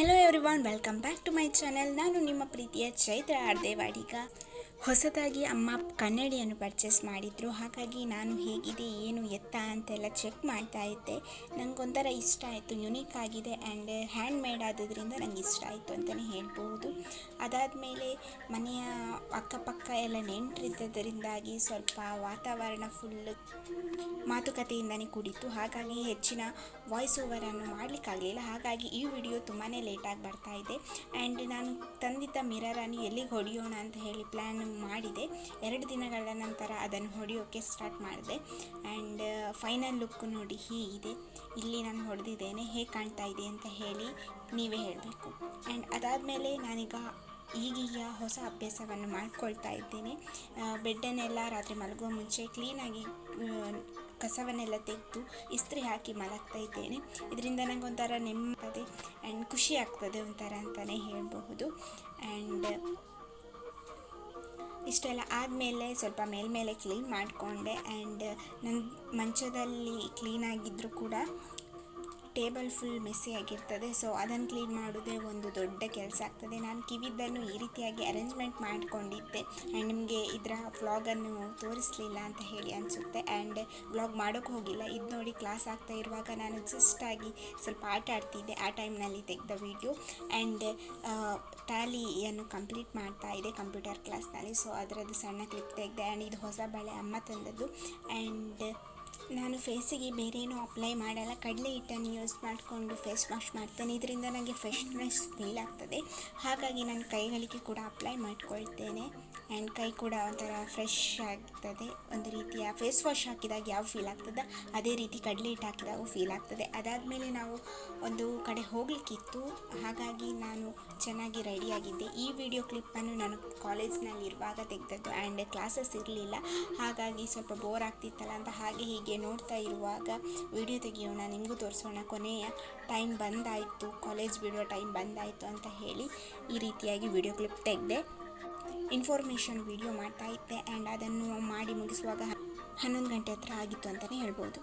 Hello everyone welcome back to my channel ನಾನು ನಿಮ್ಮ ಪ್ರೀತಿಯ ಚೈತ್ರ ಆರ್ದೇವಾಡಿಗ. ಹೊಸದಾಗಿ ಅಮ್ಮ ಕನ್ನಡಿಯನ್ನು ಪರ್ಚೇಸ್ ಮಾಡಿದರು. ಹಾಗಾಗಿ ನಾನು ಹೇಗಿದೆ, ಏನು ಎತ್ತ ಅಂತೆಲ್ಲ ಚೆಕ್ ಮಾಡ್ತಾ ಇದ್ದೆ. ನನಗೊಂಥರ ಇಷ್ಟ ಆಯಿತು ಯುನೀಕ್ ಆಗಿದೆ ಆ್ಯಂಡ್ ಹ್ಯಾಂಡ್ ಮೇಡ್ ಆದದ್ರಿಂದ ನಂಗೆ ಇಷ್ಟ ಆಯಿತು ಅಂತಲೇ ಹೇಳ್ಬೋದು ಅದಾದಮೇಲೆ ಮನೆಯ ಅಕ್ಕಪಕ್ಕ ಎಲ್ಲ ನೆಂಟರಿದ್ದರಿಂದಾಗಿ ಸ್ವಲ್ಪ ವಾತಾವರಣ ಫುಲ್ ಮಾತುಕತೆಯಿಂದನೇ ಕೂಡಿತ್ತು. ಹಾಗಾಗಿ ಹೆಚ್ಚಿನ ವಾಯ್ಸ್ ಓವರನ್ನು ಮಾಡಲಿಕ್ಕಾಗಲಿಲ್ಲ. ಹಾಗಾಗಿ ಈ ವಿಡಿಯೋ ತುಂಬಾ ಲೇಟಾಗಿ ಬರ್ತಾ ಇದೆ. ಆ್ಯಂಡ್ ನಾನು ತಂದಿದ್ದ ಮಿರರನ್ನು ಎಲ್ಲಿಗೆ ಹೊಡೆಯೋಣ ಅಂತ ಹೇಳಿ ಪ್ಲ್ಯಾನ್ ಮಾಡಿದೆ. ಎರಡು ದಿನಗಳ ನಂತರ ಅದನ್ನು ಹೊಡೆಯೋಕ್ಕೆ ಸ್ಟಾರ್ಟ್ ಮಾಡಿದೆ. ಆ್ಯಂಡ್ ಫೈನಲ್ ಲುಕ್ ನೋಡಿ ಹೀಗಿದೆ. ಇಲ್ಲಿ ನಾನು ಹೊಡೆದಿದ್ದೇನೆ. ಹೇಗೆ ಕಾಣ್ತಾ ಇದೆ ಅಂತ ಹೇಳಿ ನೀವೇ ಹೇಳಬೇಕು. ಆ್ಯಂಡ್ ಅದಾದಮೇಲೆ ನಾನೀಗ ಈಗೀಗ ಹೊಸ ಅಭ್ಯಾಸವನ್ನು ಮಾಡ್ಕೊಳ್ತಾ ಇದ್ದೇನೆ. ಬೆಡ್ಡನ್ನೆಲ್ಲ ರಾತ್ರಿ ಮಲಗುವ ಮುಂಚೆ ಕ್ಲೀನಾಗಿ ಕಸವನ್ನೆಲ್ಲ ತೆಗೆದು ಇಸ್ತ್ರಿ ಹಾಕಿ ಮಲಗ್ತಾ ಇದ್ದೇನೆ. ಇದರಿಂದ ನನಗೆ ಒಂಥರ ನೆಮ್ಮದಿ ಆ್ಯಂಡ್ ಖುಷಿ ಆಗ್ತದೆ ಒಂಥರ ಅಂತಲೇ ಹೇಳಬಹುದು. ಆ್ಯಂಡ್ ಇಷ್ಟೆಲ್ಲ ಆದಮೇಲೆ ಸ್ವಲ್ಪ ಮೇಲ್ಮೇಲೆ ಕ್ಲೀನ್ ಮಾಡಿಕೊಂಡೆ ಆ್ಯಂಡ್ ನನ್ನ ಮಂಚದಲ್ಲಿ ಕ್ಲೀನಾಗಿದ್ದರೂ ಕೂಡ ಟೇಬಲ್ ಫುಲ್ ಮೆಸ್ಸಿ ಆಗಿರ್ತದೆ, ಸೊ ಅದನ್ನು ಕ್ಲೀನ್ ಮಾಡೋದೇ ಒಂದು ದೊಡ್ಡ ಕೆಲಸ ಆಗ್ತದೆ. ನಾನು ಕಿವಿದ್ದನ್ನು ಈ ರೀತಿಯಾಗಿ ಅರೇಂಜ್ಮೆಂಟ್ ಮಾಡಿಕೊಂಡಿದ್ದೆ ಆ್ಯಂಡ್ ನಿಮಗೆ ಇದರ ವ್ಲಾಗನ್ನು ತೋರಿಸಲಿಲ್ಲ ಅಂತ ಹೇಳಿ ಅನಿಸುತ್ತೆ. ಆ್ಯಂಡ್ ವ್ಲಾಗ್ ಮಾಡೋಕ್ಕೆ ಹೋಗಿಲ್ಲ, ಇದು ನೋಡಿ ಕ್ಲಾಸ್ ಆಗ್ತಾ ಇರುವಾಗ ನಾನು ಜಸ್ಟಾಗಿ ಸ್ವಲ್ಪ ಆಟ ಆಡ್ತಿದ್ದೆ, ಆ ಟೈಮ್ನಲ್ಲಿ ತೆಗೆದ ವಿಡಿಯೋ. ಆ್ಯಂಡ್ ಟ್ಯಾಲಿಯನ್ನು ಕಂಪ್ಲೀಟ್ ಮಾಡ್ತಾ ಇದೆ ಕಂಪ್ಯೂಟರ್ ಕ್ಲಾಸ್ನಲ್ಲಿ, ಸೊ ಅದರದ್ದು ಸಣ್ಣ ಕ್ಲಿಪ್ ತೆಗೆದೆ ಆ್ಯಂಡ್ ಇದು ಹೊಸ ಬಳೆ ಅಮ್ಮ ತಂದದ್ದು. ಆ್ಯಂಡ್ ನಾನು ಫೇಸಿಗೆ ಬೇರೇನೂ ಅಪ್ಲೈ ಮಾಡಲ್ಲ. ಕಡಲೆ ಹಿಟ್ಟನ್ನು ಯೂಸ್ ಮಾಡಿಕೊಂಡು ಫೇಸ್ ವಾಶ್ ಮಾಡ್ತೇನೆ. ಇದರಿಂದ ನನಗೆ ಫ್ರೆಶ್ನೆಸ್ ಫೀಲ್ ಆಗ್ತದೆ. ಹಾಗಾಗಿ ನಾನು ಕೈಗಳಿಗೆ ಕೂಡ ಅಪ್ಲೈ ಮಾಡ್ಕೊಳ್ತೇನೆ. ಆ್ಯಂಡ್ ಕೈ ಕೂಡ ಒಂಥರ ಫ್ರೆಶ್ ಆಗ್ತದೆ. ಒಂದು ರೀತಿಯ ಫೇಸ್ ವಾಶ್ ಹಾಕಿದಾಗ ಯಾವ ಫೀಲ್ ಆಗ್ತದೆ? ಅದೇ ರೀತಿ ಕಡಲೆ ಹಿಟ್ಟು ಹಾಕಿದಾಗ ಫೀಲ್ ಆಗ್ತದೆ. ಅದಾದಮೇಲೆ ನಾವು ಒಂದು ಕಡೆ ಹೋಗಲಿಕ್ಕಿತ್ತು. ಹಾಗಾಗಿ ನಾನು ಚೆನ್ನಾಗಿ ರೆಡಿಯಾಗಿದ್ದೆ ಈ ವಿಡಿಯೋ ಕ್ಲಿಪ್ಪನ್ನು ನಾನು ಕಾಲೇಜ್ನಲ್ಲಿ ಇರುವಾಗ ತೆಗೆದದ್ದು ಆ್ಯಂಡ್ ಕ್ಲಾಸಸ್ ಇರಲಿಲ್ಲ. ಹಾಗಾಗಿ ಸ್ವಲ್ಪ ಬೋರ್ ಆಗ್ತಿತ್ತಲ್ಲ ಅಂತ ಹಾಗೆ ಹೀಗೆ ನೋಡ್ತಾ ಇರುವಾಗ ವಿಡಿಯೋ ತೆಗೆಯೋಣ, ನಿಮಗೂ ತೋರಿಸೋಣ. ಕೊನೆಯ ಟೈಮ್ ಬಂದಾಯಿತು. ಕಾಲೇಜ್ ಬಿಡುವ ಟೈಮ್ ಬಂದಾಯಿತು ಅಂತ ಹೇಳಿ ಈ ರೀತಿಯಾಗಿ ವಿಡಿಯೋ ಕ್ಲಿಪ್ ತೆಗೆದೆ. ಇನ್ಫಾರ್ಮೇಷನ್ ವಿಡಿಯೋ ಮಾಡ್ತಾ ಇದ್ದೆ ಆ್ಯಂಡ್ ಅದನ್ನು ಮಾಡಿ ಮುಗಿಸುವಾಗ ಹನ್ನೊಂದು ಗಂಟೆ ಹತ್ರ ಆಗಿತ್ತು ಅಂತಲೇ ಹೇಳ್ಬೋದು.